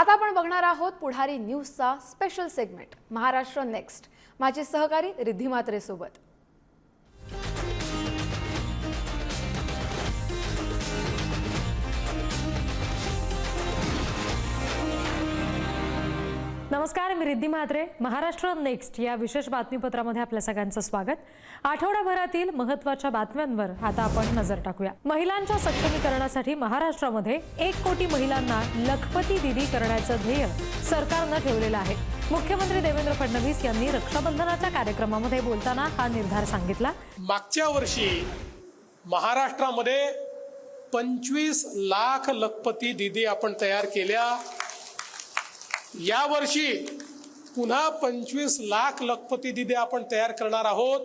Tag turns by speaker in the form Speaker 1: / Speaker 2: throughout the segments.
Speaker 1: आता आपण बघणार आहोत पुढारी न्यूजचा स्पेशल सेगमेंट महाराष्ट्र नेक्स्ट माझे सहकारी रिद्धी म्हात्रे
Speaker 2: नमस्कार मी रिद्धी म्हात्रे. महाराष्ट्र नेक्स्ट या विशेष बातमीपत्रामध्ये आपल्या सगळ्यांचं स्वागत. आठवड्याभरातील महत्त्वाच्या बातम्यांवर आता आपण नजर टाकूया. महिलांच्या सक्षमीकरणासाठी महाराष्ट्रामध्ये एक कोटी महिलांना लखपती दिदी करण्याचं ध्येय सरकारनं ठेवलेलं आहे. मुख्यमंत्री देवेंद्र फडणवीस यांनी रक्षाबंधनाच्या कार्यक्रमामध्ये बोलताना हा निर्धार सांगितला.
Speaker 3: मागच्या वर्षी महाराष्ट्रामध्ये पंचवीस लाख लखपती दिदी आपण तयार केल्या. या वर्षी पुन्हा पंचवीस लाख लखपती दिदी आपण तयार करणार आहोत.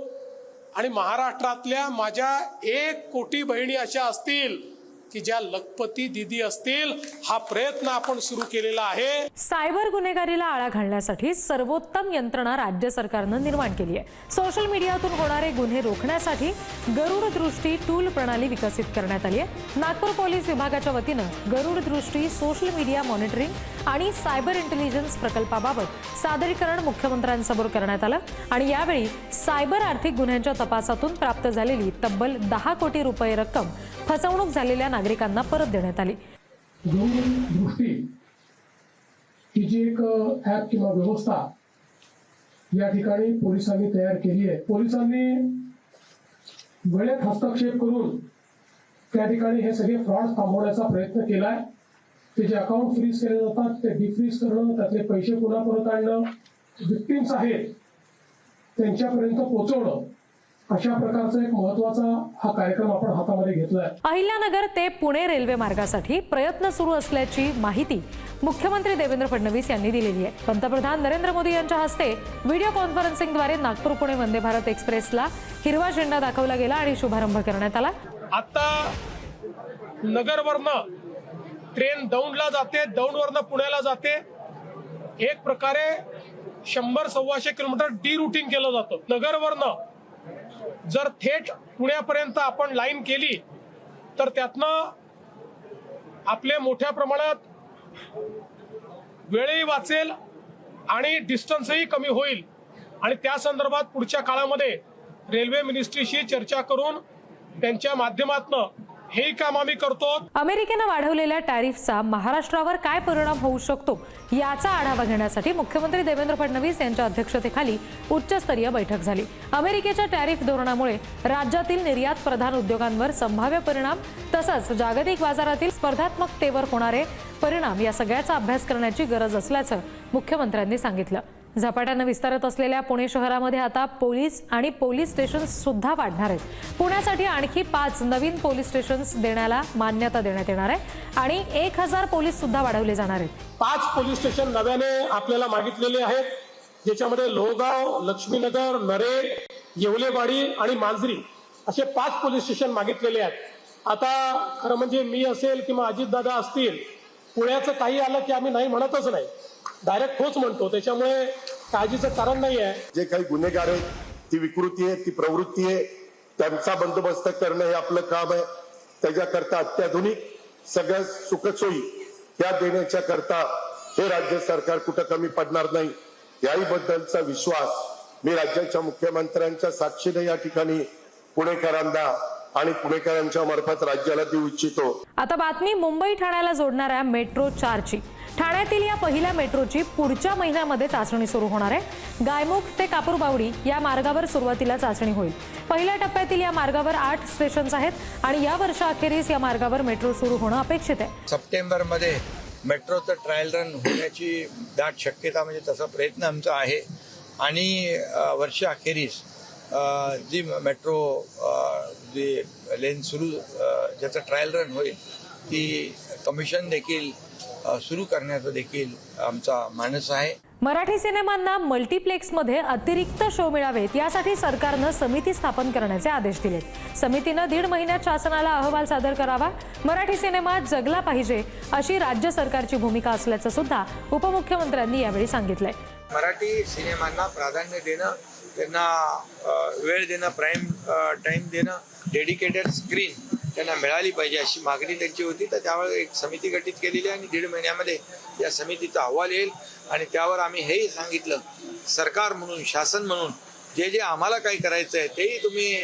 Speaker 3: आणि महाराष्ट्रातल्या माझ्या एक कोटी बहिणी अशा असतील की ज्या लखपती दिदी असतील हा प्रयत्न आपण सुरू केलेला आहे.
Speaker 2: सायबर गुन्हेगारीला आळा घालण्यासाठी सर्वोत्तम यंत्रणा राज्य सरकारनं निर्माण केली आहे. सोशल मीडियातून होणारे गुन्हे रोखण्यासाठी गरुड दृष्टी टूल प्रणाली विकसित करण्यात आली आहे. नागपूर पोलीस विभागाच्या वतीनं Garud Drishti social media monitoring आणि सायबर इंटेलिजन्स प्रकल्पाबाबत सादरीकरण मुख्यमंत्र्यांसमोर करण्यात आलं. आणि यावेळी सायबर आर्थिक गुन्ह्यांच्या तपासातून प्राप्त झालेली तब्बल दहा कोटी रुपये रक्कम फसवणूक झालेल्या नागरिकांना परत देण्यात आली.
Speaker 4: दोन ही जी एक ऍप किंवा व्यवस्था या ठिकाणी पोलिसांनी तयार केली आहे. पोलिसांनी वेळेत हस्तक्षेप करून त्या ठिकाणी हे सगळे फ्रॉड थांबवण्याचा प्रयत्न केलाय. ते जे अकाउंट फ्रीज केले जातात ते डिफ्रीज करणं त्यातले पैसे पुन्हा परत आणणं विक्टिम्स आहेत त्यांच्यापर्यंत पोहोचवणं अशा प्रकारचा एक महत्त्वाचा हा कार्यक्रम आपण हातामध्ये घेतलाय.
Speaker 2: अहिल्यानगर ते पुणे रेल्वे मार्गासाठी प्रयत्न सुरू असल्याची माहिती मुख्यमंत्री देवेंद्र फडणवीस यांनी दिलेली आहे. पंतप्रधान नरेंद्र मोदी यांच्या हस्ते व्हिडिओ कॉन्फरन्सिंगद्वारे नागपूर पुणे वंदे भारत एक्सप्रेसला हिरवा झेंडा दाखवला गेला आणि शुभारंभ करण्यात आला.
Speaker 3: आता नगरवरनं ट्रेन दौंडला जाते दौंडवरनं पुण्याला जाते. एक प्रकारे शंभर सव्वाशे किलोमीटर डी रुटिंग केलं जातं. नगरवरनं जर थेट पुण्यापर्यंत आपण लाईन केली तर त्यातनं आपले मोठ्या प्रमाणात वेळही वाचेल आणि डिस्टन्सही कमी होईल. आणि त्या संदर्भात पुढच्या काळामध्ये रेल्वे मिनिस्ट्रीशी चर्चा करून त्यांच्या माध्यमातनं हे काम आम्ही करतो.
Speaker 2: अमेरिकेनं वाढवलेल्या टॅरिफचा महाराष्ट्रावर काय परिणाम होऊ शकतो याचा आढावा घेण्यासाठी मुख्यमंत्री देवेंद्र फडणवीस यांच्या अध्यक्षतेखाली उच्चस्तरीय बैठक झाली. अमेरिकेच्या टॅरिफ धोरणामुळे राज्यातील निर्यात प्रधान उद्योगांवर संभाव्य परिणाम तसंच जागतिक बाजारातील स्पर्धात्मकतेवर होणारे परिणाम या सगळ्याचा अभ्यास करण्याची गरज असल्याचं मुख्यमंत्र्यांनी सांगितलं. झपाट्यानं विस्तारत असलेल्या पुणे शहरामध्ये आता पोलीस आणि पोलीस स्टेशन सुद्धा वाढणार आहेत. पुण्यासाठी आणखी पाच नवीन पोलीस स्टेशन्स देण्याला मान्यता देण्यात येणार आहे आणि एक हजार पोलीस सुद्धा वाढवले जाणार आहेत.
Speaker 3: पाच पोलीस स्टेशन नव्याने आपल्याला मागितलेले आहेत. ज्याच्यामध्ये लोहगाव लक्ष्मीनगर नरेड येवलेवाडी आणि मांजरी असे पाच पोलीस स्टेशन मागितलेले आहेत. आता खरं म्हणजे मी असेल किंवा अजितदादा असतील पुण्याचं काही आलं की आम्ही नाही म्हणतच नाही. डायरेक्ट होच म्हणतो. त्याच्यामुळे काळजीचं कारण नाही आहे
Speaker 5: जे काही गुन्हेगार आहेत ती विकृती आहे ती प्रवृत्ती आहे त्यांचा बंदोबस्त करणं हे आपलं काम आहे. त्याच्याकरता अत्याधुनिक सगळ्या सुखसोयी त्या देण्याच्या करता हे राज्य सरकार कुठं कमी पडणार नाही याही बद्दलचा विश्वास मी राज्याच्या मुख्यमंत्र्यांच्या साक्षीने या ठिकाणी पुणेकरांना आणि पुणेकरांच्या मार्फत राज्याला देऊ इच्छितो.
Speaker 2: आता बातमी मुंबई ठाण्याला जोडणाऱ्या मेट्रो चारची. ठाण्यातील या पहिल्या मेट्रोची पुढच्या महिन्यामध्ये चाचणी सुरू होणार आहे. गायमुख ते कापूरबावडी या मार्गावर सुरुवातीला चाचणी होईल. पहिल्या टप्प्यातील या मार्गावर आठ स्टेशन्स आहेत आणि या वर्षाअखेरीस या मार्गावर मेट्रो सुरू होणं अपेक्षित आहे.
Speaker 6: सप्टेंबरमध्ये मेट्रोचं ट्रायल रन होण्याची दाट शक्यता म्हणजे तसा प्रयत्न आमचा आहे. आणि वर्षाअखेरीस जी मेट्रो जे लेन सुरू ज्याचा ज्याचं ट्रायल रन होईल ती कमिशन देखील सुरू करण्याचा देखील आमचा मानस आहे.
Speaker 2: मराठी सिनेमांना मल्टिप्लेक्समध्ये अतिरिक्त शो मिळावेत यासाठी सरकारनं समिती स्थापन करण्याचे आदेश दिलेत. समितीनं दीड महिन्यात शासनाला अहवाल सादर करावा. मराठी सिनेमा जगला पाहिजे अशी राज्य सरकारची भूमिका असल्याचं सुद्धा उपमुख्यमंत्र्यांनी यावेळी सांगितलंय.
Speaker 6: मराठी सिनेमांना प्राधान्य देणं त्यांना वेळ देणं प्राईम टाईम देणं डेडिकेटेड स्क्रीन त्यांना मिळाली पाहिजे अशी मागणी त्यांची होती. तर त्यावर एक समिती गठीत केलेली आहे आणि दीड महिन्यामध्ये या समितीचा अहवाल येईल. आणि त्यावर आम्ही हेही सांगितलं सरकार म्हणून शासन म्हणून जे जे आम्हाला काही करायचं आहे तेही तुम्ही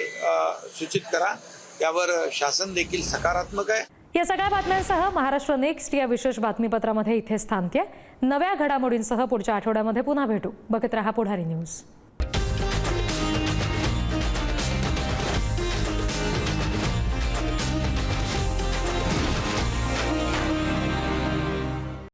Speaker 6: सूचित करा. त्यावर शासन देखील सकारात्मक आहे.
Speaker 2: या सगळ्या बातम्यांसह महाराष्ट्र नेक्स्ट या विशेष बातमीपत्रामध्ये इथेच थांबते नव्या घडामोडींसह पुढच्या आठवड्यामध्ये पुन्हा भेटू. बघत रहा पुढारी न्यूज.